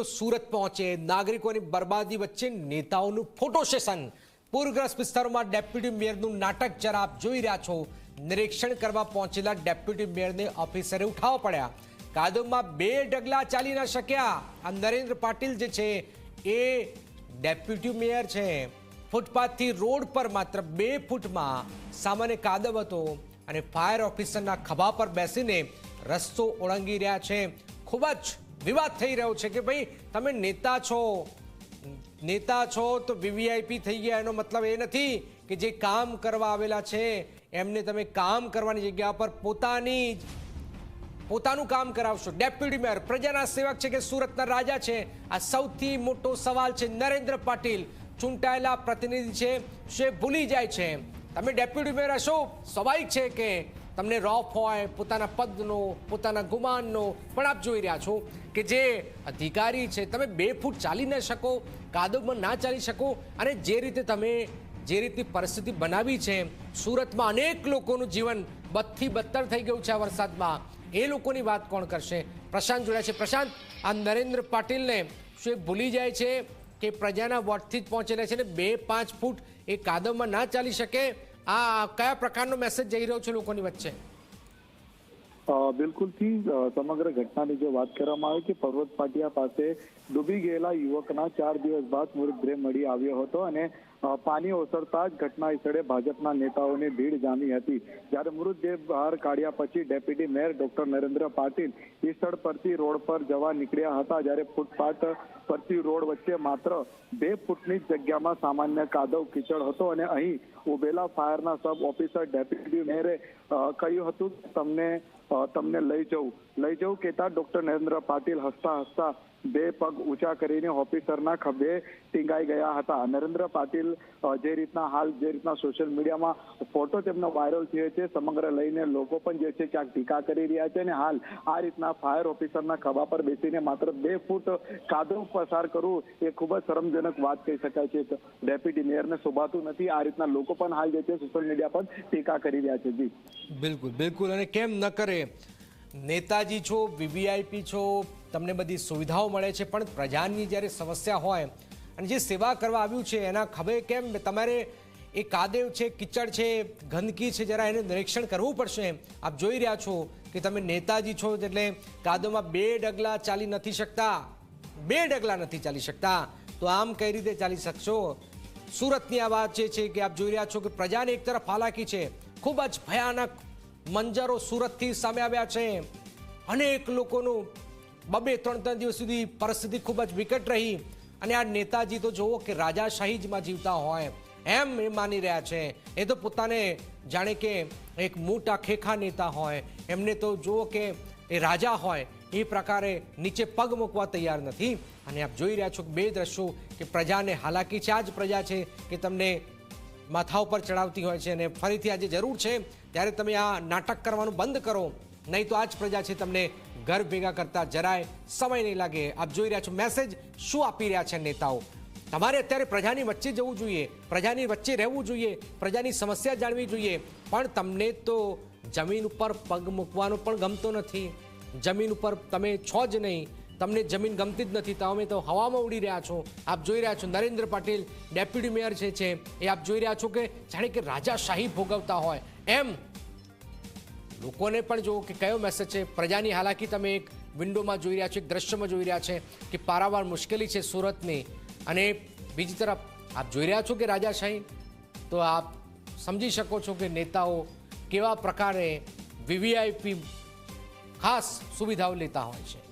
તો સુરત પહોંચે. નાગરિકોની બરબાદી વચ્ચે નેતાઓનું ફોટો સેશન. પૂરગ્રસ્ત વિસ્તારોમાં ડેપ્યુટી મેયરનું નાટક જરા આપ જોઈ રહ્યા છો. નિરીક્ષણ કરવા પહોંચેલા ડેપ્યુટી મેયરને ઓફિસરે ઉઠાવવા પડ્યા. કાદવમાં બે ડગલા ચાલી ન શક્યા. આ નરેન્દ્ર પાટીલ જે છે, એ ડેપ્યુટી મેયર છે. ફૂટપાથથી રોડ પર માત્ર બે ફૂટમાં સામાન્ય કાદવ હતો અને ફાયર ઓફિસરના ખભા પર બેસીને રસ્તો ઓળંગી રહ્યા છે. ખૂબ જ વિવાદ થઈ રહ્યો છે કે ભાઈ, તમે નેતા છો. નેતા છો તો વીવીઆઈપી થઈ ગયા, એનો મતલબ એ નથી કે જે કામ કરવા આવેલા છે, એમને તમે કામ કરવાની જગ્યા પર પોતાની જ, પોતાનું કામ કરાવશો. ડેપ્યુટી મેયર પ્રજાના સેવક છે કે સુરતના રાજા છે? આ સૌથી મોટો સવાલ છે નરેન્દ્ર પાટીલ. ચૂંટાયેલા પ્રતિનિધિ છે શે ભૂલી જાય છે. તમે ડેપ્યુટી મેયર હશો, સ્વાભાવિક છે કે તમને રોફ હોય પોતાના પદનો, પોતાના ગુમાનનો, પણ આપ જોઈ રહ્યા છો કે જે અધિકારી છે, તમે બે ફૂટ ચાલી ન શકો, કાદવમાં ના ચાલી શકો અને જે રીતે તમે જે રીતની પરિસ્થિતિ બનાવી છે, સુરતમાં અનેક લોકોનું જીવન બદથી બદતર થઈ ગયું છે આ વરસાદમાં. એ લોકોની વાત કોણ કરશે? પ્રશાંત જોડાય છે. પ્રશાંત, આ નરેન્દ્ર પાટીલને શું એ ભૂલી જાય છે કે પ્રજાના વોટથી જ પહોંચેલા છે ને બે પાંચ ફૂટ એ કાદવમાં ના ચાલી શકે? આ કયા પ્રકારનો મેસેજ જઈ રહ્યો છે લોકોની વચ્ચે? બિલકુલથી સમગ્ર ઘટનાની જો વાત કરવામાં આવે કે પર્વત પાટિયા પાસે ડૂબી ગયેલા યુવકના ચાર દિવસ બાદ મૃતદેહ મળી આવ્યો હતો અને પાણી ઓસરતા જ ઘટના સ્થળે ભાજપના નેતાઓની ભીડ જામી હતી. જ્યારે મૃતદેહ બહાર કાઢ્યા પછી deputy mayor doctor Narendra Patil એ સ્થળ પરથી રોડ પર જવા નીકળ્યા હતા. જ્યારે ફૂટપાથ પરથી રોડ વચ્ચે માત્ર બે ફૂટની જગ્યામાં સામાન્ય કાદવ કીચડ હતો અને અહીં ઉભેલા ફાયરના સબ ઓફિસર ડેપ્યુટી મેયરે કહ્યું હતું તમને તમને લઈ જવું. લઈ જવું કહેતા ડોક્ટર નરેન્દ્ર પાટીલ હસતા હસતા બે પગ ઊંચા કરીને ઓફિસરના ખભે ટીંગાઈ ગયા હતા. નરેન્દ્ર પાટીલ જે રીતના હાલ જે રીતના સોશિયલ મીડિયામાં ફોટો તેમનો વાયરલ થયો છે, સમગ્ર લઈને લોકો પણ જે છે ક્યાંક ટીકા કરી રહ્યા છે અને હાલ આ રીતના ફાયર ઓફિસરના ખભા પર બેસીને માત્ર બે ફૂટ કાદવ પસાર કરવું એ ખૂબ જ શરમજનક વાત કહી શકાય છે. ડેપ્યુટી મેયરને શોભાતું નથી. આ રીતના લોકો પણ હાલ જે છે સોશિયલ મીડિયા પર ટીકા કરી રહ્યા છે. જી. બિલકુલ બિલકુલ. અને કેમ ન કરે? નેતાજી છો વીવીઆઈપી છો તમને બધી સુવિધાઓ મળે છે, પણ પ્રજાની જ્યારે સમસ્યા હોય અને જે સેવા કરવા આવ્યું છે, એના ખભે કેમ તમારે એ કાદેવ છે, કિચડ છે, ગંદકી છે, જરા એનું નિરીક્ષણ કરવું પડશે? આપ જોઈ રહ્યા છો કે તમે નેતાજી છો, એટલે કાદવમાં બે ડગલા ચાલી નથી શકતા. બે ડગલા નથી ચાલી શકતા. તો આમ કઈ રીતે ચાલી શકશો? સુરતની આ વાત જે છે કે આપ જોઈ રહ્યા છો કે પ્રજાને એક તરફ હાલાકી છે. ખૂબ જ ભયાનક મંજરો સુરતથી સામે આવ્યા છે. અનેક લોકોનું બબે ત્રણ ત્રણ દિવસ સુધી પરિસ્થિતિ ખૂબ જ વિકટ રહી. અને આ નેતાજી તો જુઓ કે રાજાશાહીજમાં જીવતા હોય, એમ એ માની રહ્યા છે. એ તો પોતાને જાણે કે એક મોટા ખેખા નેતા હોય. એમને તો જુઓ કે એ રાજા હોય, એ પ્રકારે નીચે પગ મૂકવા તૈયાર નથી. અને આપ જોઈ રહ્યા છો કે બે દ્રશ્યો કે પ્રજાને હાલાકી છે. આ જ પ્રજા છે કે તમને માથા ઉપર ચડાવતી હોય છે અને ફરીથી આજે જરૂર છે. ત્યારે તમે આ નાટક કરવાનું બંધ કરો. નહીં તો આ જ પ્રજા છે તમને ઘર ભેગા કરતા જરાય સમય નહીં લાગે. આપ જોઈ રહ્યા છો મેસેજ શું આપી રહ્યા છે નેતાઓ. તમારે અત્યારે પ્રજાની વચ્ચે જવું જોઈએ, પ્રજાની વચ્ચે રહેવું જોઈએ, પ્રજાની સમસ્યા જાણવી જોઈએ. પણ તમને તો જમીન ઉપર પગ મૂકવાનો પણ ગમતો નથી. જમીન ઉપર તમે છો જ નહીં. તમને જમીન ગમતી જ નથી. તમે તો હવામાં ઉડી રહ્યા છો. આપ જોઈ રહ્યા છો નરેન્દ્ર પાટીલ ડેપ્યુટી મેયર છે છે એ આપ જોઈ રહ્યા છો કે જાણે કે રાજાશાહી ભોગવતા હોય. એમ લોકોને પણ જુઓ કે કયો મેસેજ છે. પ્રજાની હાલાકી તમે એક વિન્ડોમાં જોઈ રહ્યા છો, એક દ્રશ્યમાં જોઈ રહ્યા છે કે પારાવાર મુશ્કેલી છે સુરતની. અને બીજી તરફ, આપ જોઈ રહ્યા છો કે રાજાશાહી, તો આપ સમજી શકો છો કે નેતાઓ કેવા પ્રકારે વીવીઆઈપી ખાસ સુવિધાઓ લેતા હોય છે.